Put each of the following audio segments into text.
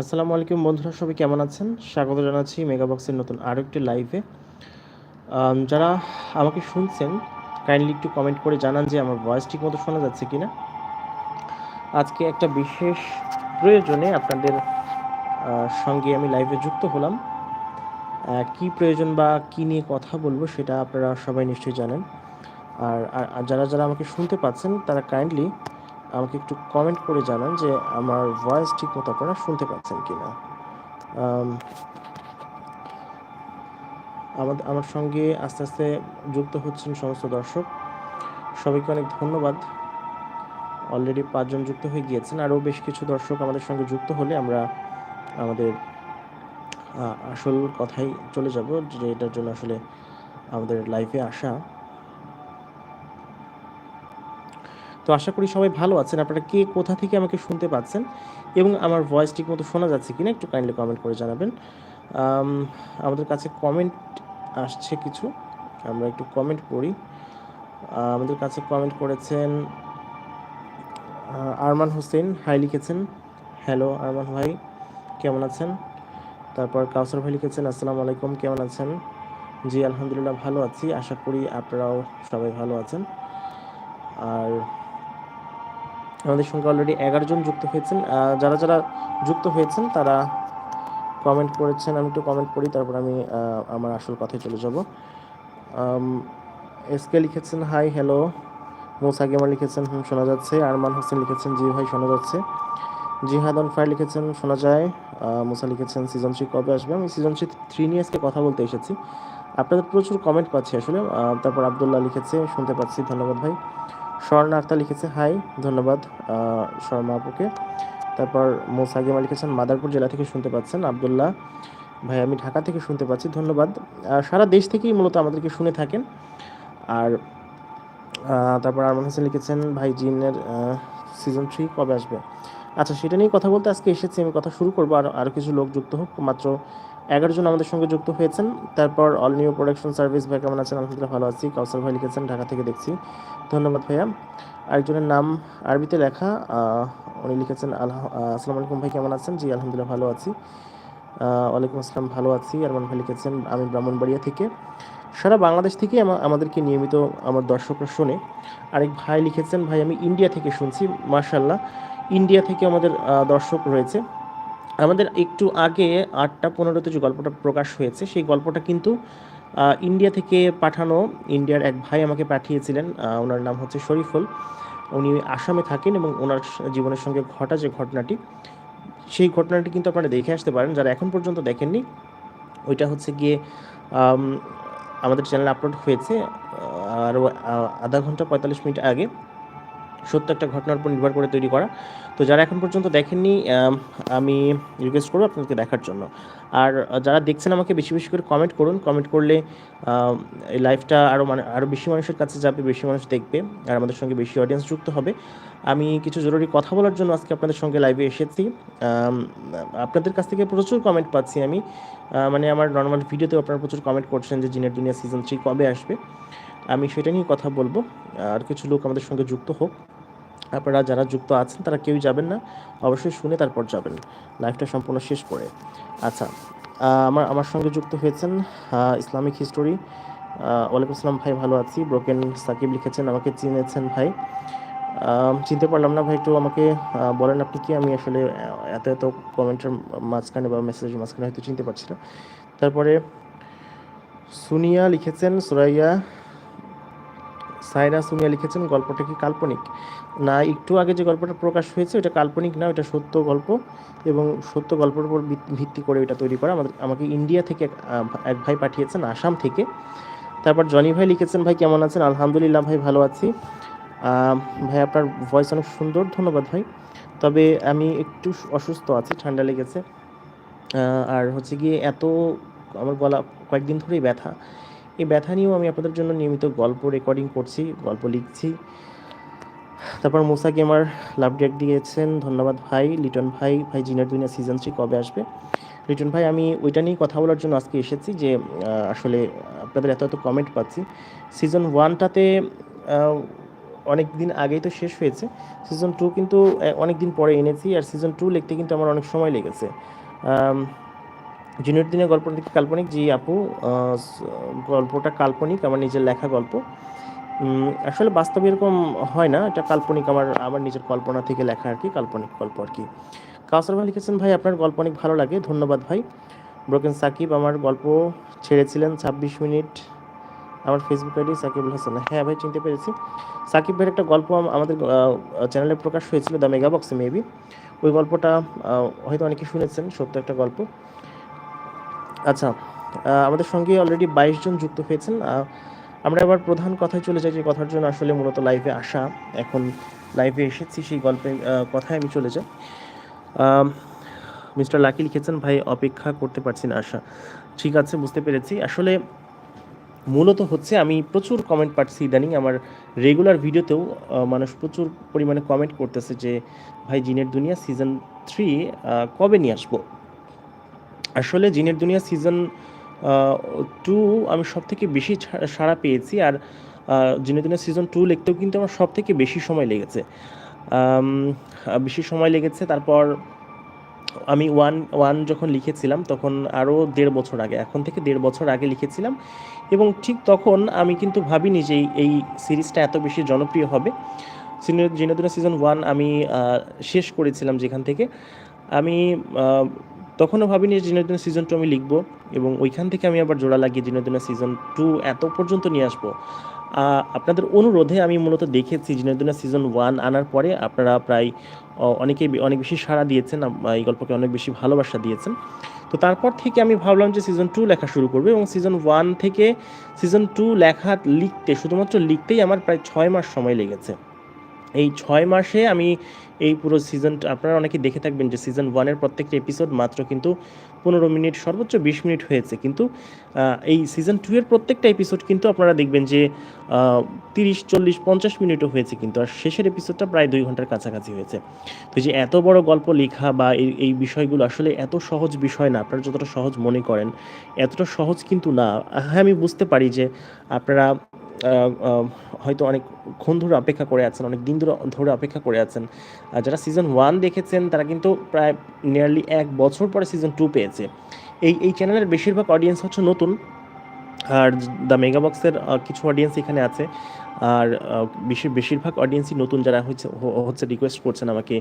আসসালামু আলাইকুম বন্ধুরা, সবাই কেমন আছেন? স্বাগত জানাচ্ছি মেগাবক্সের নতুন আরও একটি লাইভে যারা আমাকে শুনছেন কাইন্ডলি একটু কমেন্ট করে জানান যে আমার ভয়েস ঠিক মতো শোনা যাচ্ছে কি না আজকে একটা বিশেষ প্রয়োজনে আপনাদের সঙ্গে আমি লাইভে যুক্ত হলাম। কি প্রয়োজন বা কি নিয়ে কথা বলব সেটা আপনারা সবাই নিশ্চয়ই জানেন। আর যারা যারা আমাকে শুনতে পাচ্ছেন, তারা কাইন্ডলি আমাকে একটু কমেন্ট করে জানান যে আমার ভয়েস ঠিক মতো আপনারা শুনতে পাচ্ছেন কি না আমাদের আমার সঙ্গে আস্তে আস্তে যুক্ত হচ্ছেন সমস্ত দর্শক। সবাইকে অনেক ধন্যবাদ। অলরেডি পাঁচজন যুক্ত হয়ে গিয়েছেন। আরও বেশ কিছু দর্শক আমাদের সঙ্গে যুক্ত হলে আমরা আমাদের আসল কথাই চলে যাব, যে এটার জন্য আসলে আমাদের লাইফে আসা। তো আশা করি সবাই ভালো আছেন। আপনারা কে কোথা থেকে আমাকে শুনতে পাচ্ছেন এবং আমার ভয়েস ঠিক মতো শোনা যাচ্ছে কিনা একটু কাইন্ডলি কমেন্ট করে জানাবেন। আমাদের কাছে কমেন্ট আসছে কিছু আমরা একটু কমেন্ট আহ, আমাদের কাছে কমেন্ট করেছেন আরমান হোসেন হাই লিখেছেন হ্যালো আরমান ভাই কেমন আছেন? তারপর কাউসার ভাই লিখেছেন আসসালামু আলাইকুম কেমন আছেন? জি আলহামদুলিল্লাহ ভালো আছি আশা করি আপনারাও সবাই ভালো আছেন। আর আমাদের সঙ্গে অলরেডি এগারো জন যুক্ত হয়েছেন। যারা যারা যুক্ত হয়েছেন, তারা কমেন্ট করেছেন, আমি একটু কমেন্ট করি, তারপর আমি আমার আসল কথায় চলে যাব। এসকে লিখেছেন হাই হ্যালো মোসা গেমার লিখেছেন, হুম, শোনা যাচ্ছে। আরমান হোসেন লিখেছেন, জি ভাই, শোনা যাচ্ছে। জিহাদ অন ফায়ার লিখেছেন, শোনা যায়। মোসা লিখেছেন সিজন থ্রি কবে আসবে? আমি সিজন থ্রি থ্রি নিয়ে আজকে কথা বলতে এসেছি। আপনাদের প্রচুর কমেন্ট পাচ্ছি আসলে। তারপর আবদুল্লাহ লিখেছে, শুনতে পাচ্ছি, ধন্যবাদ ভাই। স্বর্ণা আক্তার লিখেছে, হাই, ধন্যবাদ শর্মা আপুকে। তারপর মোসাগিমা লিখেছেন, মাদারপুর জেলা থেকে শুনতে পাচ্ছেন আবদুল্লাহ। ভাই, আমি ঢাকা থেকে শুনতে পাচ্ছি, ধন্যবাদ। সারা দেশ থেকেই মূলত আমাদেরকে শুনে থাকেন। আর তারপর আরমান হোসেন লিখেছেন, ভাই, জিনের সিজন থ্রি কবে আসবে? আচ্ছা সেটা নিয়ে কথা বলতে আজকে এসেছি আমি কথা শুরু করব আর আরও কিছু লোক যুক্ত হোক। মাত্র এগারো জন আমাদের সঙ্গে যুক্ত হয়েছেন। তারপর অল নিউ প্রোডাকশন সার্ভিস ভাই কেমন আছেন? আলহামদুলিল্লাহ ভালো আছি। কাউসার ভাই লিখেছেন ঢাকা থেকে দেখছি। ধন্যবাদ ভাইয়া। আরেকজনের নাম আরবিতে লেখা উনি লিখেছেন আলহা আহ, আসসালামু আলাইকুম ভাই কেমন আছেন? জি আলহামদুলিল্লাহ ভালো আছি। ওয়ালাইকুম আসসালাম ভালো আছি। আরমান ভাই লিখেছেন আমি ব্রাহ্মণবাড়িয়া থেকে। সারা বাংলাদেশ থেকে আমাদেরকে নিয়মিত আমার দর্শকরা শোনে। আরেক ভাই লিখেছেন ভাই আমি ইন্ডিয়া থেকে শুনছি মার্শাল্লাহ ইন্ডিয়া থেকে আমাদের দর্শক রয়েছে। আমাদের একটু আগে আটটা পনেরোতে যে গল্পটা প্রকাশ হয়েছে, সেই গল্পটা কিন্তু ইন্ডিয়া থেকে পাঠানো, ইন্ডিয়ার এক ভাই আমাকে পাঠিয়েছিলেন ওনার নাম হচ্ছে শরীফুল। উনি আসামে থাকেন এবং ওনার জীবনের সঙ্গে ঘটা যে ঘটনাটি, সেই ঘটনাটি কিন্তু আপনারা দেখে আসতে পারেন। যারা এখন পর্যন্ত দেখেননি, ওইটা হচ্ছে গিয়ে আমাদের চ্যানেলে আপলোড হয়েছে আরও আধা ঘণ্টা পঁয়তাল্লিশ মিনিট আগে। সত্য একটা ঘটনার উপর নির্ভর করে তৈরি করা। তো যারা এখন পর্যন্ত দেখেননি, আমি রিকোয়েস্ট করব আপনাদেরকে দেখার জন্য। আর যারা দেখছেন আমাকে বেশি বেশি করে কমেন্ট করুন। কমেন্ট করলে এই লাইভটা আরও মানে আরও বেশি মানুষের কাছে যাবে, বেশি মানুষ দেখবে, আর আমাদের সঙ্গে বেশি অডিয়েন্স যুক্ত হবে। আমি কিছু জরুরি কথা বলার জন্য আজকে আপনাদের সঙ্গে লাইভে এসেছি। আপনাদের কাছ থেকে প্রচুর কমেন্ট পাচ্ছি আমি। মানে আমার নর্মাল ভিডিওতেও আপনারা প্রচুর কমেন্ট করছেন যে জিনের দুনিয়া সিজন থ্রি কবে আসবে। আমি সেটা নিয়ে কথা বলব। আর কিছু লোক আমাদের সঙ্গে যুক্ত হোক। আপনারা যারা যুক্ত আছেন, তারা কেউই যাবেন না। অবশ্যই শুনে তারপর যাবেন। লাইফটা সম্পূর্ণ শেষ করে। আচ্ছা আমার আমার সঙ্গে যুক্ত হয়েছেন ইসলামিক হিস্টোরি। ওয়ালাইকুম আসসালাম ভাই, ভালো আছি। ব্রোকেন সাকিব লিখেছেন, আমাকে চিনেছেন ভাই। চিনতে পারলাম না ভাই, একটু আমাকে বলেন আপনি কি? আমি আসলে এত এত কমেন্টের মাঝখানে বা মেসেজের মাঝখানে হয়তো চিনতে পারছি না। তারপরে সুনিয়া লিখেছেন, সুরাইয়া সাইরা সুনিয়া লিখেছেন গল্পটা কি কাল্পনিক? না একটু আগে যে গল্পটা প্রকাশ হয়েছে ওটা কাল্পনিক না ওটা সত্য গল্প এবং সত্য গল্পের উপর ভিত্তি করে এটা তৈরি করা। আমাদের আমাকে ইন্ডিয়া থেকে এক, ভাই পাঠিয়েছেন আসাম থেকে। তারপর জনি ভাই লিখেছেন ভাই কেমন আছেন? আলহামদুলিল্লাহ ভাই ভালো আছি। ভাই আপনার ভয়েস অনেক সুন্দর ধন্যবাদ ভাই। তবে আমি একটু অসুস্থ আছি ঠান্ডা লেগেছে। আর হচ্ছে গিয়ে এত আমার গলা কয়েকদিন ধরেই ব্যথা। এই ব্যথা নিয়েও আমি আপনাদের জন্য নিয়মিত গল্প রেকর্ডিং করছি, গল্প লিখছি। তারপর মুসা গেমার লাভ ডেট দিয়েছেন, ধন্যবাদ ভাই, লিটন ভাই ভাই জিনার দুনিয়া সিজন থ্রি কবে আসবে? লিটন ভাই, আমি ওইটা নিয়েই কথা বলার জন্য আজকে এসেছি যে আসলে আপনাদের এত এত কমেন্ট পাচ্ছি। সিজন ওয়ানটাতে অনেক দিন আগেই তো শেষ হয়েছে। সিজন টু কিন্তু অনেক দিন পরে এনেছি আর সিজন টু লিখতে কিন্তু আমার অনেক সময় লেগেছে। জুনিয়র দিনের গল্পটা কি কাল্পনিক, জি আপু গল্পটা কাল্পনিক, আমার নিজের লেখা গল্প। আসলে বাস্তবে এরকম হয় না, এটা কাল্পনিক আমার আমার নিজের কল্পনা থেকে লেখা আর কি, কাল্পনিক গল্প আর কি। কাউসার ভাই লিখেছেন, ভাই, আপনার গল্প অনেক ভালো লাগে, ধন্যবাদ ভাই। ব্রোকেন সাকিব, আমার গল্প ছেড়েছিলেন ছাব্বিশ মিনিট। আমার ফেসবুক আইডি সাকিবুল হাসান। হ্যাঁ ভাই, চিনতে পেরেছি। সাকিব ভাইয়ের একটা গল্প আমাদের চ্যানেলে প্রকাশ হয়েছিল, দ্য মেগা বক্সে, মেবি। ওই গল্পটা হয়তো অনেকে শুনেছেন, সত্য একটা গল্প। আচ্ছা আমাদের সঙ্গে অলরেডি বাইশ জন যুক্ত হয়েছেন। আমরা এবার প্রধান কথায় চলে যাই যে কথার জন্য আসলে মূলত লাইভে আসা। এখন লাইভে এসেছি সেই গল্পের আহ, কথায় আমি চলে যাই। মিস্টার লাকি লিখেছেন ভাই অপেক্ষা করতে পারছি না আশা। ঠিক আছে বুঝতে পেরেছি। আসলে মূলত হচ্ছে আমি প্রচুর কমেন্ট পাচ্ছি ইদানিং। আমার রেগুলার ভিডিওতেও মানুষ প্রচুর পরিমাণে কমেন্ট করতেছে যে ভাই জিনের দুনিয়া সিজন থ্রি কবে নিয়ে আসব? আসলে জিনের দুনিয়া সিজন টু আমি সব থেকে বেশি সাড়া পেয়েছি আর জিনের দুনিয়া সিজন টু লিখতেও কিন্তু আমার সব থেকে বেশি সময় লেগেছে। বেশি সময় লেগেছে, তারপর আমি ওয়ান ওয়ান যখন লিখেছিলাম তখন আরও দেড় বছর আগে, এখন থেকে দেড় বছর আগে লিখেছিলাম এবং ঠিক তখন আমি কিন্তু ভাবিনি যে এই- সিরিজটা এত বেশি জনপ্রিয় হবে। জিনেদুনা সিজন ওয়ান আমি শেষ করেছিলাম যেখান থেকে। আমি তখনও ভাবিনি যে জিনেদুনা সিজন টু আমি লিখব এবং ওইখান থেকে আমি আবার জোড়া লাগিয়ে জিনেদুনা সিজন টু এত পর্যন্ত নিয়ে আসব। আপনাদের অনুরোধে আমি মূলত দেখেছি জিনেদুনা সিজন ওয়ান আনার পরে আপনারা প্রায় অনেকেই অনেক বেশি সাড়া দিয়েছেন এই গল্পকে অনেক বেশি ভালোবাসা দিয়েছেন। তো তারপর থেকে আমি ভাবলাম যে সিজন টু লেখা শুরু করব এবং সিজন ওয়ান থেকে সিজন টু লেখা লিখতে, শুধুমাত্র লিখতেই আমার প্রায় ছয় মাস সময় লেগেছে। এই ছয় মাসে আমি এই পুরো সিজন আপনারা অনেকে দেখে থাকবেন যে সিজন ওয়ানের প্রত্যেকটা এপিসোড মাত্র কিন্তু পনেরো মিনিট, সর্বোচ্চ বিশ মিনিট হয়েছে। কিন্তু এই সিজন টু এর প্রত্যেকটা এপিসোড কিন্তু আপনারা দেখবেন যে তিরিশ, চল্লিশ, পঞ্চাশ মিনিটও হয়েছে কিন্তু, আর শেষের এপিসোডটা প্রায় দুই ঘণ্টার কাছাকাছি হয়েছে। তো যে এত বড় গল্প লেখা বা এই এই বিষয়গুলো আসলে এত সহজ বিষয় না, আপনারা যতটা সহজ মনে করেন, এতটা সহজ কিন্তু না। হ্যাঁ আমি বুঝতে পারি যে আপনারা হয়তো অনেকক্ষণ ধরে অপেক্ষা করে আছেন, অনেক দিন ধরে ধরে অপেক্ষা করে আছেন। যারা সিজন ওয়ান দেখেছেন, তারা কিন্তু প্রায় নিয়ারলি এক বছর পরে সিজন টু পেয়েছে। এই এই চ্যানেলের বেশিরভাগ অডিয়েন্স হচ্ছে নতুন। আর দ্য মেগা বক্সের কিছু অডিয়েন্স এখানে আছে। আর আহ, বেশি বেশিরভাগ অডিয়েন্সই নতুন যারা হচ্ছে হচ্ছে রিকোয়েস্ট করছেন আমাকে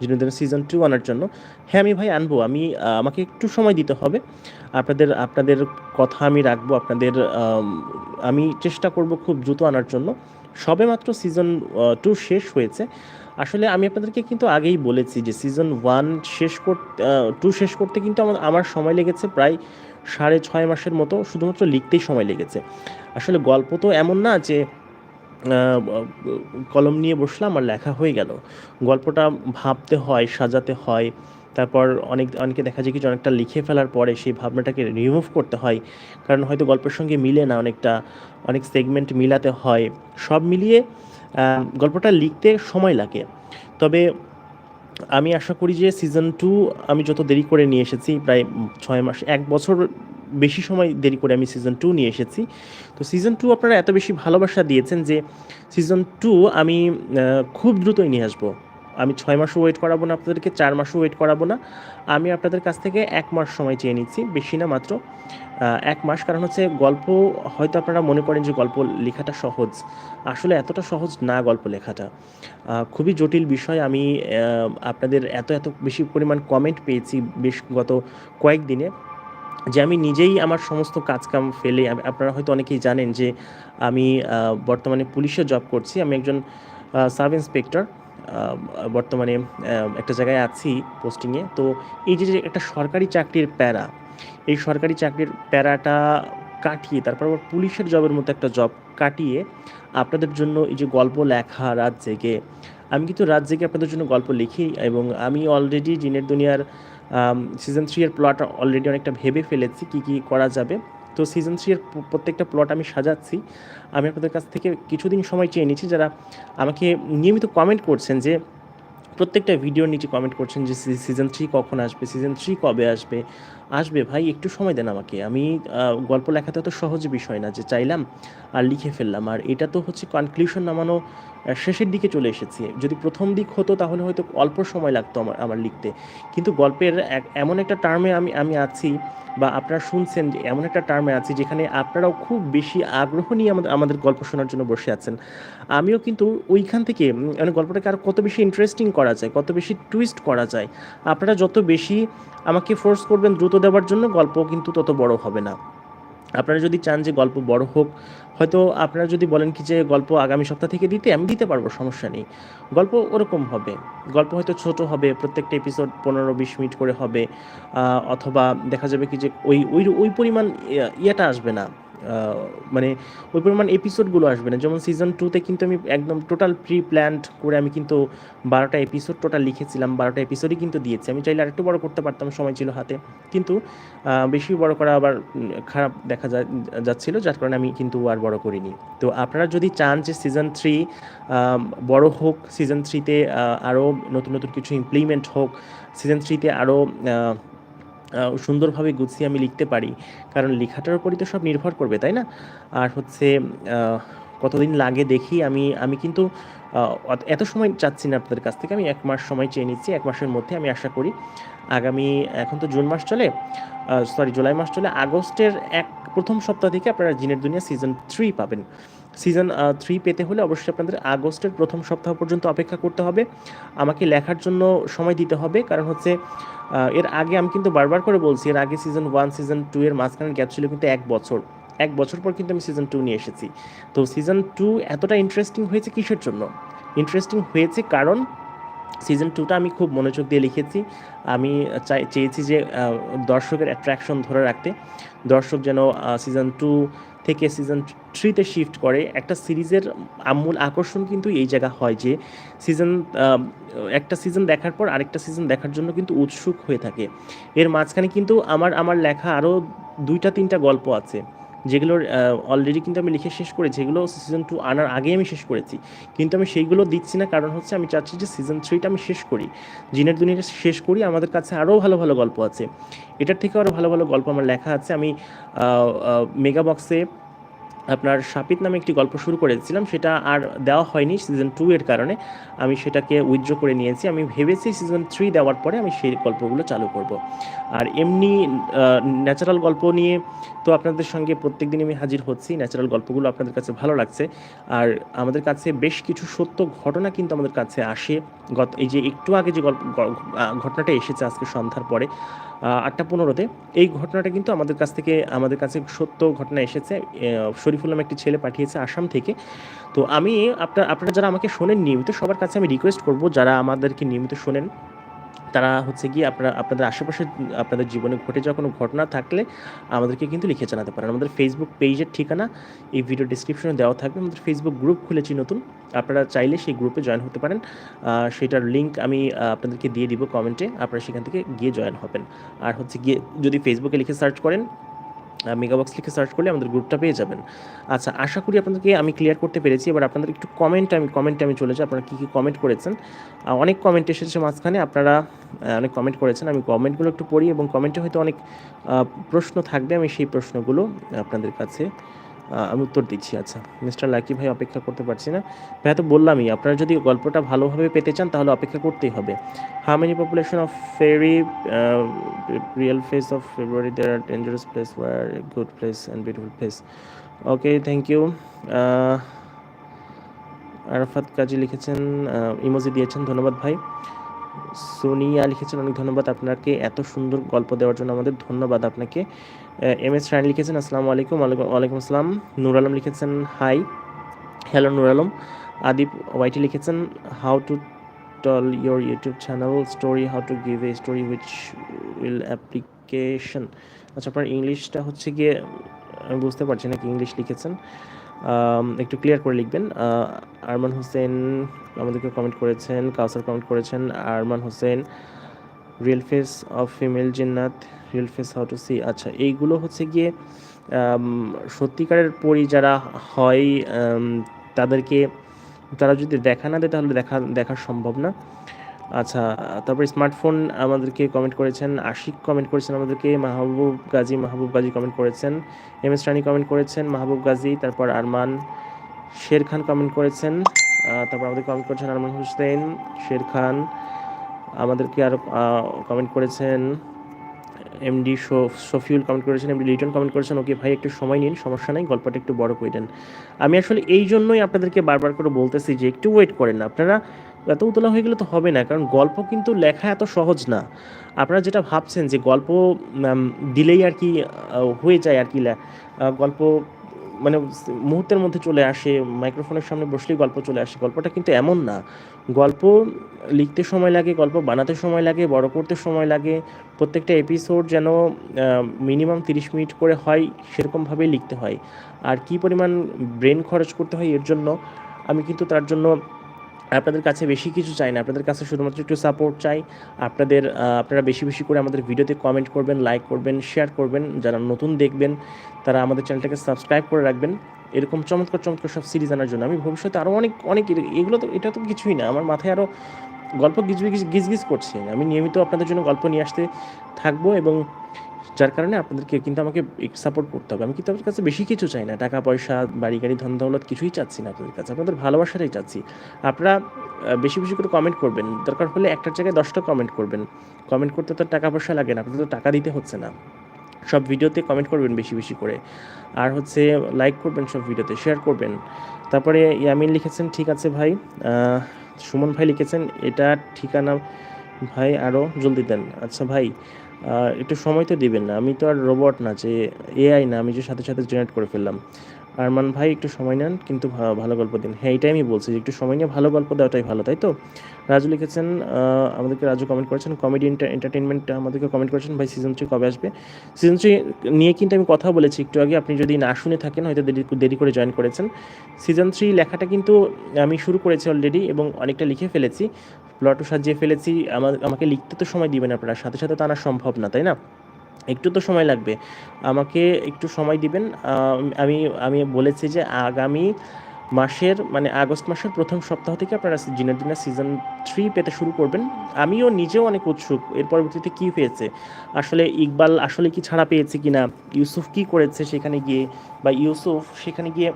জিনেদের সিজন টু আনার জন্য। হ্যাঁ আমি ভাই আনব। আমি আমাকে একটু সময় দিতে হবে। আপনাদের আপনাদের কথা আমি রাখব। আপনাদের আমি চেষ্টা করব খুব দ্রুত আনার জন্য। সবে মাত্র সিজন টু শেষ হয়েছে। আসলে আমি আপনাদেরকে কিন্তু আগেই বলেছি যে সিজন ওয়ান শেষ করতে টু শেষ করতে কিন্তু আমার আমার সময় লেগেছে প্রায় সাড়ে ছয় মাসের মতো শুধুমাত্র লিখতেই সময় লেগেছে। আসলে গল্প তো এমন না যে কলম নিয়ে বসলাম আর লেখা হয়ে গেল। গল্পটা ভাবতে হয়, সাজাতে হয়, তারপর অনেক, অনেকে দেখা যায় কিছু অনেকটা লিখে ফেলার পরে সেই ভাবনাটাকে রিমুভ করতে হয়, কারণ হয়তো গল্পের সঙ্গে মিলে না অনেকটা, অনেক সেগমেন্ট মিলাতে হয়। সব মিলিয়ে গল্পটা লিখতে সময় লাগে। তবে আমি আশা করি যে সিজন টু আমি যত দেরি করে নিয়ে এসেছি, প্রায় ছয় মাস, এক বছর বেশি সময় দেরি করে আমি সিজন টু নিয়ে এসেছি। তো সিজন টু আপনারা এত বেশি ভালোবাসা দিয়েছেন যে সিজন টু আমি খুব দ্রুতই নিয়ে আসব। আমি ছয় মাসও ওয়েট করাবো না আপনাদেরকে, চার মাসও ওয়েট করাবো না। আমি আপনাদের কাছ থেকে এক মাস সময় চেয়ে নিচ্ছি, বেশি না মাত্র এক মাস। কারণ হচ্ছে গল্প, হয়তো আপনারা মনে করেন যে গল্প লেখাটা সহজ। আসলে এতটা সহজ না গল্প লেখাটা। খুবই জটিল বিষয়। আমি আপনাদের এত এত বেশি পরিমাণ কমেন্ট পেয়েছি বেশ গত কয়েকদিনে যে আমি নিজেই আমার সমস্ত কাজকাম ফেলে আপনারা হয়তো অনেকেই জানেন যে আমি বর্তমানে পুলিশে জব করছি। আমি একজন সাব ইন্সপেক্টর বর্তমানে একটা জায়গায় আছি পোস্টিংয়ে তো এই যে একটা সরকারি চাকরির প্যারা, এই সরকারি চাকরির প্যারাটা কাটিয়ে, তারপর আবার পুলিশের জবের মতো একটা জব কাটিয়ে আপনাদের জন্য এই যে গল্প লেখা, রাত জেগে। আমি কিন্তু রাত জেগে আপনাদের জন্য গল্প লিখি এবং আমি অলরেডি জিনের দুনিয়ার সিজন থ্রি এর প্লট অলরেডি অনেকটা ভেবে ফেলেছি কি কি করা যাবে। তো সিজন থ্রি এর প্রত্যেকটা প্লট আমি সাজাচ্ছি। আমি আপনাদের কাছ থেকে কিছুদিন সময় চেয়ে নিচ্ছি যারা আমাকে নিয়মিত কমেন্ট করছেন যে, প্রত্যেকটা ভিডিওর নিচে কমেন্ট করছেন যে সিজন থ্রি কখন আসবে? সিজন থ্রি কবে আসবে? আসবে, ভাই, একটু সময় দেন আমাকে। আমি গল্প লেখাতে তো সহজ বিষয় না, যে চাইলাম আর লিখে ফেললাম। আর এটা তো হচ্ছে কনক্লুশন নামানো শেষের দিকে চলে এসেছি। যদি প্রথম দিক হতো তাহলে হয়তো অল্প সময় লাগতো আমার আমার লিখতে। কিন্তু গল্পের এমন একটা টার্মে আমি আমি আছি বা আপনারা শুনছেন যে এমন একটা টার্মে আছি যেখানে আপনারাও খুব বেশি আগ্রহ নিয়ে আমাদের আমাদের গল্প শোনার জন্য বসে আছেন। আমিও কিন্তু ওইখান থেকে মানে গল্পটাকে আরও কত বেশি ইন্টারেস্টিং করা যায়, কত বেশি টুইস্ট করা যায়। আপনারা যত বেশি আমাকে ফোর্স করবেন, দ্রুত দেওয়ার জন্য গল্প কিন্তু তত বড় হবে না। আপনারা যদি চান যে গল্প বড় হোক, হয়তো আপনারা যদি বলেন কি যে গল্প আগামী সপ্তাহ থেকে দিতে, আমি দিতে পারব, সমস্যা নেই। গল্প ওরকম হবে। গল্প হয়তো ছোট হবে, প্রত্যেকটা এপিসোড পনেরো, বিশ মিনিট করে হবে অথবা দেখা যাবে কি যে ওই ওই ওই পরিমাণ ইয়েটা আসবে না। মানে ওই পরিমাণ এপিসোডগুলো আসবে না। যেমন সিজন টুতে কিন্তু আমি একদম টোটাল প্রি প্ল্যান্ড করে আমি কিন্তু বারোটা এপিসোড টোটাল লিখেছিলাম, বারোটা এপিসোডই কিন্তু দিয়েছি। আমি চাইলে আরেকটু বড় করতে পারতাম, সময় ছিল হাতে। কিন্তু বেশি বড় করা আবার খারাপ দেখা যাচ্ছিল, যার কারণে আমি কিন্তু আর বড় করিনি। তো আপনারা যদি চান যে সিজন থ্রি বড় হোক সিজন থ্রিতে আরও নতুন নতুন কিছু ইমপ্লিমেন্ট হোক সিজন থ্রিতে আরও সুন্দরভাবে গুছিয়ে আমি লিখতে পারি। কারণ লেখাটার উপরই তো সব নির্ভর করবে, তাই না? আর হচ্ছে কতদিন লাগে দেখি আমি আমি কিন্তু এত সময় চাচ্ছি না আপনাদের কাছ থেকে। আমি এক মাস সময় চেয়ে নিচ্ছি, এক মাসের মধ্যে আমি আশা করি আগামী, এখন তো জুন মাস চলে সরি জুলাই মাস চলে, আগস্টের এক, প্রথম সপ্তাহ থেকে আপনারা জিনের দুনিয়া সিজন থ্রি পাবেন। সিজন থ্রি পেতে হলে অবশ্যই আপনাদের আগস্টের প্রথম সপ্তাহ পর্যন্ত অপেক্ষা করতে হবে। আমাকে লেখার জন্য সময় দিতে হবে, কারণ হচ্ছে এর আগে আমি কিন্তু বারবার করে বলছি, এর আগে সিজন ওয়ান সিজন টু এর মাঝখানে গ্যাপ ছিল কিন্তু এক বছর। এক বছর পর কিন্তু আমি সিজন টু নিয়ে এসেছি। তো সিজন টু এতটা ইন্টারেস্টিং হয়েছে কিসের জন্য? ইন্টারেস্টিং হয়েছে কারণ সিজন টুটা আমি খুব মনোযোগ দিয়ে লিখেছি। আমি চাই, চেয়েছি যে দর্শকের অ্যাট্রাকশন ধরে রাখতে। দর্শক যেন সিজন টু থেকে সিজন থ্রিতে শিফট করে, একটা সিরিজের আমূল আকর্ষণ কিন্তু এই জায়গা হয় যে সিজন একটা সিজন দেখার পর আরেকটা সিজন দেখার জন্য কিন্তু উৎসুক হয়ে থাকে। এর মাঝখানে কিন্তু আমার আমার লেখা আরও দুইটা, তিনটা গল্প আছে। যেগুলোর অলরেডি কিন্তু আমি লিখে শেষ করেছি। এগুলো সিজন টু আনার আগেই আমি শেষ করেছি। কিন্তু আমি সেইগুলো দিচ্ছি না, কারণ হচ্ছে আমি চাচ্ছি যে সিজন থ্রিটা আমি শেষ করি। জিনের দুনিয়াটা শেষ করি, আমাদের কাছে আরও ভালো ভালো গল্প আছে। এটার থেকে আরও ভালো ভালো গল্প আমার লেখা আছে। আমি মেগা বক্সে আপনার শাপিত নামে একটি গল্প শুরু করেছিলাম সেটা আর দেওয়া হয়নি সিজন টু এর কারণে। আমি সেটাকে উইথড্র করে নিয়েছি। আমি ভেবেছি সিজন থ্রি দেওয়ার পরে আমি সেই গল্পগুলো চালু করব। আর এমনি ন্যাচারাল গল্প নিয়ে তো আপনাদের সঙ্গে প্রত্যেক দিন আমি হাজির হচ্ছি। ন্যাচারাল গল্পগুলো আপনাদের কাছে ভালো লাগছে। আর আমাদের কাছে বেশ কিছু সত্য ঘটনা কিন্তু আমাদের কাছে আসে। গত এই যে একটু আগে যে গল্প ঘটনাটা এসেছে আজকে সন্ধ্যার পরে আটটা পনেরোতে এই ঘটনাটা কিন্তু আমাদের কাছ থেকে আমাদের কাছে সত্য ঘটনা এসেছে। আহ, শরীফুল নামে একটি ছেলে পাঠিয়েছে আসাম থেকে। তো আমি আপনার, আপনারা যারা আমাকে শোনেন নিয়মিত, সবার কাছে আমি রিকোয়েস্ট করব, যারা আমাদেরকে নিয়মিত শোনেন, তারা হচ্ছে গিয়ে আপনারা, আপনাদের আশেপাশে, আপনাদের জীবনে ঘটে যাওয়া কোনো ঘটনা থাকলে আমাদেরকে কিন্তু লিখে জানাতে পারেন। আমাদের ফেসবুক পেজের ঠিকানা এই ভিডিও ডিসক্রিপশনে দেওয়া থাকবে। আমাদের ফেসবুক গ্রুপ খুলেছি নতুন। আপনারা চাইলে সেই গ্রুপে জয়েন হতে পারেন। সেটার লিঙ্ক আমি আপনাদেরকে দিয়ে দিব কমেন্টে আপনারা সেখান থেকে গিয়ে জয়েন হবেন। আর হচ্ছে গিয়ে যদি ফেসবুকে লিখে সার্চ করেন মেগাবক্স লিখে সার্চ করলে আমাদের গ্রুপটা পেয়ে যাবেন। আচ্ছা আশা করি আপনাদেরকে আমি ক্লিয়ার করতে পেরেছি। এবার আপনাদের একটু কমেন্ট আমি কমেন্টে আমি চলে যাই। আপনারা কী কী কমেন্ট করেছেন? অনেক কমেন্ট এসেছে মাঝখানে। আপনারা অনেক কমেন্ট করেছেন। আমি কমেন্টগুলো একটু পড়ি এবং কমেন্টে হয়তো অনেক প্রশ্ন থাকবে। আমি সেই প্রশ্নগুলো আপনাদের কাছে আমি উত্তর দিচ্ছি আচ্ছা। মিস্টার লাকি ভাই, অপেক্ষা করতে পারছি না। ভাই তো বললামই, আপনারা যদি গল্পটা ভালোভাবে পেতে চান, তাহলে অপেক্ষা করতেই হবে। How many population of fairy real face of February there are dangerous place or good place and beautiful place okay thank you Arafat Kazi লিখেছেন ইমোজি দিয়েছেন, ধন্যবাদ ভাই। সোনিয়া লিখেছেন, অনেক ধন্যবাদ আপনাকে এত সুন্দর গল্প দেওয়ার জন্য। আমাদের ধন্যবাদ আপনাকে। এম এস রায়ন লিখেছেন, আসসালামু আলাইকুম, ওয়ালাইকুম আসসালাম। নুর আলম লিখেছেন, hi. Hello, Nur Alam. Adip YT লিখেছেন, how to tell your YouTube channel story how to give a story which will application আচ্ছা আপনার ইংলিশটা হচ্ছে গিয়ে, আমি বুঝতে পারছি না কি ইংলিশ লিখেছেন। একটু ক্লিয়ার করে লিখবেন। আরমান হোসেন আমাদেরকে কমেন্ট করেছেন, কাউসার কমেন্ট করেছেন। Arman Hossain real face of female Jinnat real face how to see আচ্ছা এইগুলো হচ্ছে গিয়ে সত্যিকারের পরি যারা হয় তাদেরকে, তারা যদি দেখা না দেয় তাহলে দেখা দেখা সম্ভব না। আচ্ছা তারপর স্মার্টফোন আমাদেরকে কমেন্ট করেছেন, আশিক কমেন্ট করেছেন আমাদেরকে, মাহবুব গাজী মাহবুব গাজী কমেন্ট করেছেন, এম এস রানী কমেন্ট করেছেন, মাহবুব গাজী, তারপর আরমান শের খান কমেন্ট করেছেন তারপর আমাদের কমেন্ট করেছেন আরমান হোসেন শের খান, আমাদেরকে আরও কমেন্ট করেছেন এমডি শফিউল কমেন্ট করেছেন এমডি লিটন কমেন্ট করেছেন, ওকে ভাই একটু সময় নিন, সমস্যা নাই, গল্পটা একটু বড় করে দেন। আমি আসলে এই জন্যই আপনাদেরকে বারবার করে বলতেছি যে একটু ওয়েট করেন আপনারা এত উতলা হয়ে গেলে তো হবে না, কারণ গল্প কিন্তু লেখা এত সহজ না। আপনারা যেটা ভাবছেন যে গল্প দিলেই আর কি হয়ে যায় আর কি গল্প মানে মুহূর্তের মধ্যে চলে আসে, মাইক্রোফোনের সামনে বসলেই গল্প চলে আসে, গল্পটা কিন্তু এমন না। গল্প লিখতে সময় লাগে, গল্প বানাতে সময় লাগে, বড় করতে সময় লাগে, প্রত্যেকটা এপিসোড যেন মিনিমাম তিরিশ মিনিট করে হয় সেরকমভাবেই লিখতে হয়। আর কি পরিমাণ ব্রেন খরচ করতে হয় এর জন্য, আমি কিন্তু তার জন্য আপনাদের কাছে বেশি কিছু চাই না। আপনাদের কাছে শুধুমাত্র একটু সাপোর্ট চাই। আপনাদের আপনারা বেশি বেশি করে আমাদের ভিডিওতে কমেন্ট করবেন লাইক করবেন শেয়ার করবেন। যারা নতুন দেখবেন, তারা আমাদের চ্যানেলটাকে সাবস্ক্রাইব করে রাখবেন। এরকম চমৎকার চমৎকার সব সিরিজ আনার জন্য। আমি ভবিষ্যতে আরও অনেক অনেক এগুলো তো, এটা তো কিছুই না। আমার মাথায় আরও গল্প গিজ গিজ গিজ করছে। আমি নিয়মিত আপনাদের জন্য গল্প নিয়ে আসতে থাকব এবং যার কারণে আপনাদেরকে কিন্তু আমাকে সাপোর্ট করতে হবে। আমি কিন্তু আপনাদের কাছে বেশি কিছু চাই না। টাকা, পয়সা, বাড়ি, গাড়ি, ধন, দৌলত কিছুই চাচ্ছি না আপনাদের কাছে। আপনাদের ভালোবাসাটাই চাচ্ছি। আপনারা বেশি বেশি করে কমেন্ট করবেন। দরকার হলে একটার জায়গায় দশটা কমেন্ট করবেন। কমেন্ট করতে তো টাকা, পয়সা লাগে না। আপনাদের তো টাকা দিতে হচ্ছে না। সব ভিডিওতে কমেন্ট করবেন বেশি বেশি করে। আর হচ্ছে লাইক করবেন সব ভিডিওতে শেয়ার করবেন। তারপরে ইয়ামিন লিখেছেন, ঠিক আছে ভাই। সুমন ভাই লিখেছেন, এটা ঠিকানা ভাই আরও জলদি দেন। আচ্ছা ভাই একটু সময় তো দিবেন না। আমি তো আর রোবট না, যে এআই না, আমি যে সাথে সাথে জেনারেট করে ফেললাম। আরমান ভাই, একটু সময় নেন, কিন্তু ভালো গল্প দিন। হ্যাঁ এটাই আমি বলছি যে একটু সময় নিয়ে ভালো গল্প দেওয়াটাই ভালো, তাই তো? রাজু লিখেছেন আমাদেরকে রাজু কমেন্ট করেছেন কমেডি এন্টারটেনমেন্ট আমাদেরকে কমেন্ট করেছেন, ভাই সিজন থ্রি কবে আসবে? সিজন থ্রি নিয়ে কিন্তু আমি কথা বলেছি, একটু আগে আপনি যদি না শুনে থাকেন, হয়তো দেরি দেরি করে জয়েন করেছেন। সিজন থ্রি লেখাটা কিন্তু আমি শুরু করেছি অলরেডি এবং অনেকটা লিখে ফেলেছি। প্লটও সাজিয়ে ফেলেছি, আমার, আমাকে লিখতে তো সময় দিবেন আপনারা, সাথে সাথে তো আনা সম্ভব না, তাই না? একটু তো সময় লাগবে, আমাকে একটু সময় দিবেন, আমি আমি বলেছি যে আগামী মাসের মানে আগস্ট মাসের প্রথম সপ্তাহ থেকে আপনারা জিনের দিনের সিজন থ্রি পেতে শুরু করবেন, আমিও নিজেও অনেক উৎসুক, এর পরবর্তীতে কী হয়েছে? আসলে ইকবাল আসলে কি ছাড়া পেয়েছে কিনা ইউসুফ কি করেছে সেখানে গিয়ে, বা ইউসুফ সেখানে গিয়ে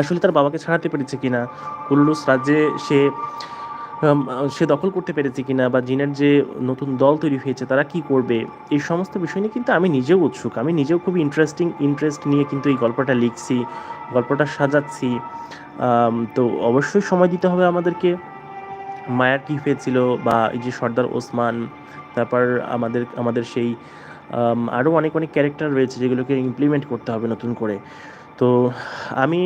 আসলে তার বাবাকে ছাড়াতে পেরেছে কিনা কুল্লুস রাজ্যে সে সে দখল করতে পেরেছে কিনা বা জিনের যে নতুন দল তৈরি হয়েছে, তারা কি করবে? এই সমস্ত বিষয় নিয়ে কিন্তু আমি নিজেও উৎসুক। আমি নিজেও খুব ইন্টারেস্টিং ইন্টারেস্ট নিয়ে কিন্তু এই গল্পটা লিখছি, গল্পটা সাজাচ্ছি। তো অবশ্যই সময় দিতে হবে আমাদেরকে। মায়ার কি হয়েছিল বা এই যে সর্দার ওসমান, তারপর আমাদের আমাদের সেই আরও অনেক অনেক ক্যারেক্টার রয়েছে যেগুলোকে ইমপ্লিমেন্ট করতে হবে নতুন করে। তো আমি,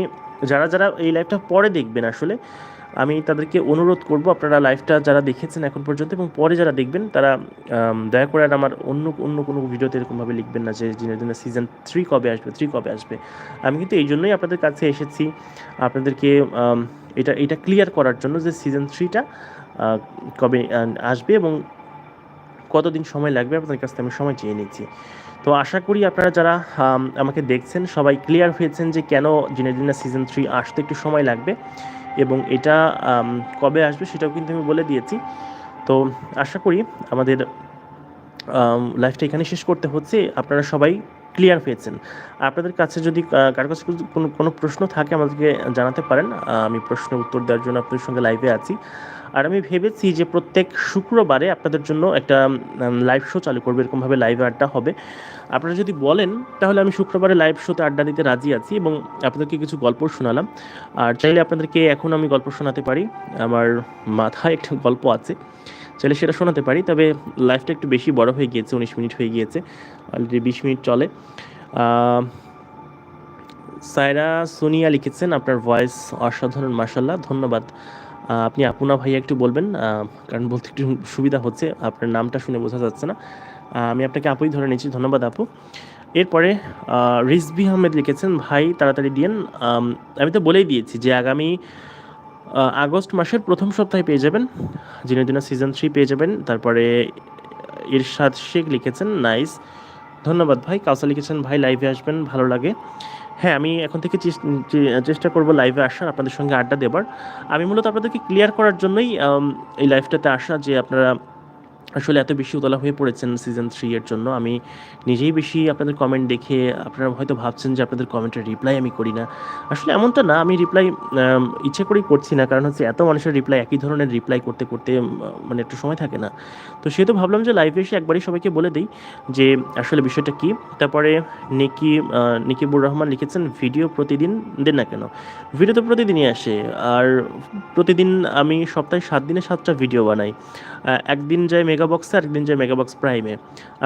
যারা যারা এই লাইভটা পরে দেখবেন আসলে আমি তাদেরকে অনুরোধ করব, আপনারা লাইভটা যারা দেখেছেন এখন পর্যন্ত এবং পরে যারা দেখবেন, তারা দয়া করে আর আমার অন্য অন্য কোনো ভিডিওতে এরকমভাবে লিখবেন না যে দিনের দিনে সিজন থ্রি কবে আসবে থ্রি কবে আসবে। আমি কিন্তু এই জন্যই আপনাদের কাছে এসেছি, আপনাদেরকে এটা এটা ক্লিয়ার করার জন্য যে সিজন থ্রিটা কবে আসবে এবং কতদিন সময় লাগবে আপনাদের কাছ থেকে আমি সময় চেয়ে নিচ্ছি। তো আশা করি আপনারা যারা আমাকে দেখছেন সবাই ক্লিয়ার হয়েছেন যে কেন জিনেদিনা সিজন থ্রি আসতে একটু সময় লাগবে। এবং এটা কবে আসবে সেটাও কিন্তু আমি বলে দিয়েছি। তো আশা করি আমাদের লাইফটা এখানে শেষ করতে হচ্ছে। আপনারা সবাই ক্লিয়ার হয়েছেন আপনাদের কাছে যদি কারও কাছে কোনো কোনো প্রশ্ন থাকে, আমাদেরকে জানাতে পারেন। আমি প্রশ্নের উত্তর দেওয়ার জন্য আপনাদের সঙ্গে লাইভে আছি। আর আমি ভেবেছি যে প্রত্যেক শুক্রবারে আপনাদের জন্য একটা লাইভ শো চালু করব, এরকমভাবে লাইভে আড্ডা হবে। আপনারা যদি বলেন, তাহলে আমি শুক্রবারে লাইভ শোতে আড্ডা দিতে রাজি আছি এবং আপনাদেরকে কিছু গল্প শোনালাম। আর চাইলে আপনাদেরকে এখন আমি গল্প শোনাতে পারি। আমার মাথায় একটা গল্প আছে। চাইলে সেটা শোনাতে পারি, তবে লাইফটা একটু বেশি বড় হয়ে গিয়েছে, উনিশ মিনিট হয়ে গিয়েছে। অলরেডি বিশ মিনিট চলে। সায়রা সোনিয়া লিখেছেন, আপনার ভয়েস অসাধারণ মাসাল্লাহ ধন্যবাদ। আপনি আপুনা ভাইয়া একটু বলবেন কারণ বলতে একটু সুবিধা হচ্ছে, আপনার নামটা শুনে বোঝা যাচ্ছে না। আমি আপনাকে আপুই ধরে নিয়েছি ধন্যবাদ আপু। এরপরে রিজবি আহমেদ লিখেছেন, ভাই, তাড়াতাড়ি দিয়েন। আমি তো বলেই দিয়েছি যে আগামী আগস্ট মাসের প্রথম সপ্তাহে পেয়ে যাবেন। জিনেদিনা সিজন থ্রি পেয়ে যাবেন। তারপরে, ইরশাদ শেখ লিখেছেন, নাইস। ধন্যবাদ ভাই। কাউসা লিখেছেন, ভাই লাইভে আসবেন, ভালো লাগে। হ্যাঁ আমি এখন থেকে চেষ্টা করব লাইভে আসার, আপনাদের সঙ্গে আড্ডা দেবার। আমি মূলত আপনাদেরকে ক্লিয়ার করার জন্যই এই লাইভটাতে আসা যে আপনারা আসলে এত বেশি উতলা হয়ে পড়েছেন সিজন থ্রি এর জন্য। আমি নিজেই বেশি আপনাদের কমেন্ট দেখে আপনারা হয়তো ভাবছেন যে আপনাদের কমেন্টের রিপ্লাই আমি করি না। আসলে এমনটা না, আমি রিপ্লাই ইচ্ছে করেই করছি না। কারণ হচ্ছে এত মানুষের রিপ্লাই একই ধরনের রিপ্লাই করতে করতে মানে একটু সময় থাকে না। তো সেহেতু ভাবলাম যে লাইভে এসে একবারই সবাইকে বলে দিই যে আসলে বিষয়টা কী। তারপরে নিকি নিকিবুর রহমান লিখেছেন, ভিডিও প্রতিদিন দেন না কেন? ভিডিও তো প্রতিদিনই আসে। আর প্রতিদিন আমি সপ্তাহে সাত দিনে সাতটা ভিডিও বানাই। একদিন যায় মেগাবক্সে একদিন যায় মেগাবক্স প্রাইমে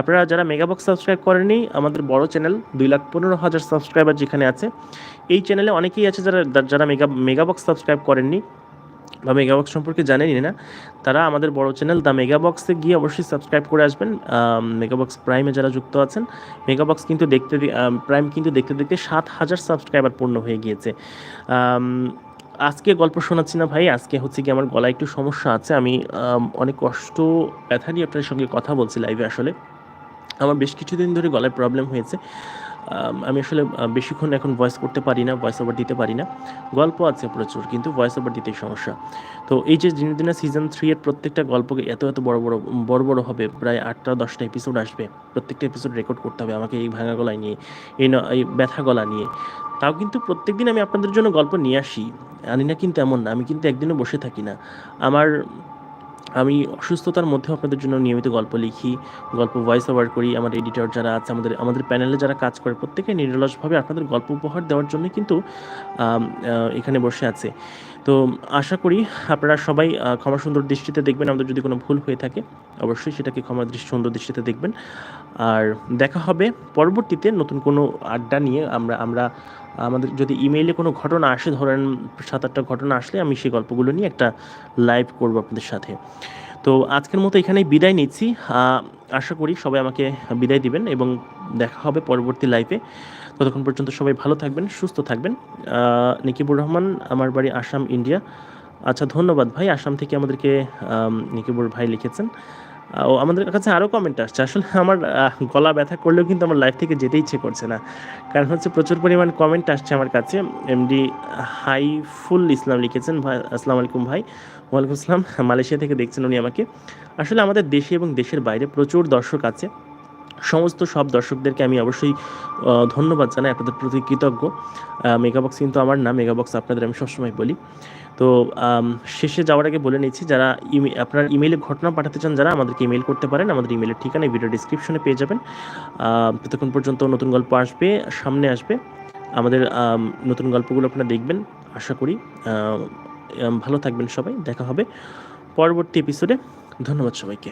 আপনারা যারা মেগাবক্স সাবস্ক্রাইব করেননি, আমাদের বড় চ্যানেল দুই লাখ পনেরো হাজার সাবস্ক্রাইবার যেখানে আছে, এই চ্যানেলে অনেকেই আছে যারা যারা মেগা মেগাবক্স সাবস্ক্রাইব করেননি বা মেগাবক্স সম্পর্কে জানেনই না, তারা আমাদের বড় চ্যানেল দ্য মেগাবক্সে গিয়ে অবশ্যই সাবস্ক্রাইব করে আসবেন। মেগাবক্স প্রাইমে যারা যুক্ত আছেন মেগাবক্স কিন্তু দেখতে প্রাইম কিন্তু দেখতে দেখতে সাত হাজার সাবস্ক্রাইবার পূর্ণ হয়ে গিয়েছে। আজকে গল্প শোনাচ্ছি না ভাই, আজকে হচ্ছে কি আমার গলায় একটু সমস্যা আছে, আমি অনেক কষ্ট, ব্যথা নিয়ে আপনার সঙ্গে কথা বলছি লাইভে আসলে। আমার বেশ কিছুদিন ধরে গলায় প্রবলেম হয়েছে। আমি আসলে বেশিক্ষণ এখন ভয়েস করতে পারি না ভয়েস ওভার দিতে পারি না। গল্প আছে প্রচুর, কিন্তু ভয়েস ওভার দিতেই সমস্যা। তো এই যে দিনে দিনে সিজন থ্রি এর প্রত্যেকটা গল্পকে এত এত বড় বড় বড় বড় হবে, প্রায় আটটা, দশটা এপিসোড আসবে। প্রত্যেকটা এপিসোড রেকর্ড করতে হবে আমাকে এই ভাঙা গলায় নিয়ে, এই এই ব্যথা গলা নিয়ে। তাও কিন্তু প্রত্যেকদিন আমি আপনাদের জন্য গল্প নিয়ে আসি। আনি না কিন্তু এমন না, আমি কিন্তু একদিনও বসে থাকি না। আমার, আমি অসুস্থতার মধ্যেও আপনাদের জন্য নিয়মিত গল্প লিখি, গল্প ভয়েস ওভার করি। আমার এডিটর যারা আছে, আমাদের আমাদের প্যানেলে যারা কাজ করে প্রত্যেকে নিরলসভাবে আপনাদের গল্প উপহার দেওয়ার জন্য কিন্তু এখানে বসে আছে। তো আশা করি আপনারা সবাই ক্ষমা সুন্দর দৃষ্টিতে দেখবেন, আমাদের যদি কোনো ভুল হয়ে থাকে, অবশ্যই সেটাকে ক্ষমা সুন্দর দৃষ্টিতে দেখবেন। আর দেখা হবে পরবর্তীতে নতুন কোনো আড্ডা নিয়ে আমরা আমরা আমাদের যদি ইমেইলে কোনো ঘটনা আসে, ধরেন সাত আটটা ঘটনা আসলে আমি সেই গল্পগুলো নিয়ে একটা লাইভ করব আপনাদের সাথে। তো আজকের মতো এখানেই বিদায় নিচ্ছি। আশা করি সবাই আমাকে বিদায় দিবেন এবং দেখা হবে পরবর্তী লাইভে ততক্ষণ পর্যন্ত সবাই ভালো থাকবেন, সুস্থ থাকবেন। নিকিবুর রহমান, আমার বাড়ি আসাম ইন্ডিয়া আচ্ছা ধন্যবাদ ভাই। আসাম থেকে আমাদেরকে নিকিবুর ভাই লিখেছেন। ও আমাদের কাছে আরও কমেন্ট আসছে। আসলে আমার গলা ব্যথা করলেও কিন্তু আমার লাইফ থেকে যেতে ইচ্ছে করছে না। কারণ হচ্ছে প্রচুর পরিমাণ কমেন্ট আসছে আমার কাছে। এমডি হাইফুল ইসলাম লিখেছেন, ভাই, আসসালামু আলাইকুম ভাই। ওয়ালাইকুম আসসালাম। মালয়েশিয়া থেকে দেখছেন উনি আমাকে। আসলে আমাদের দেশে এবং দেশের বাইরে প্রচুর দর্শক আছে। সমস্ত সব দর্শকদেরকে আমি অবশ্যই ধন্যবাদ জানাই, আপনাদের প্রতি কৃতজ্ঞ। মেগাবক্স কিন্তু আমার না মেগাবক্স আপনাদের আমি সবসময় বলি। তো শেষে যাওয়ার আগে বলে নিচ্ছি, যারা ইমে, আপনার ইমেইলে ঘটনা পাঠাতে চান, যারা আমাদেরকে ইমেল করতে পারেন, আমাদের ইমেলের ঠিকানা ভিডিও ডিসক্রিপশনে পেয়ে যাবেন। ততক্ষণ পর্যন্ত নতুন গল্প আসবে, সামনে আসবে। আমাদের নতুন গল্পগুলো আপনারা দেখবেন, আশা করি। ভালো থাকবেন সবাই, দেখা হবে পরবর্তী এপিসোডে ধন্যবাদ সবাইকে।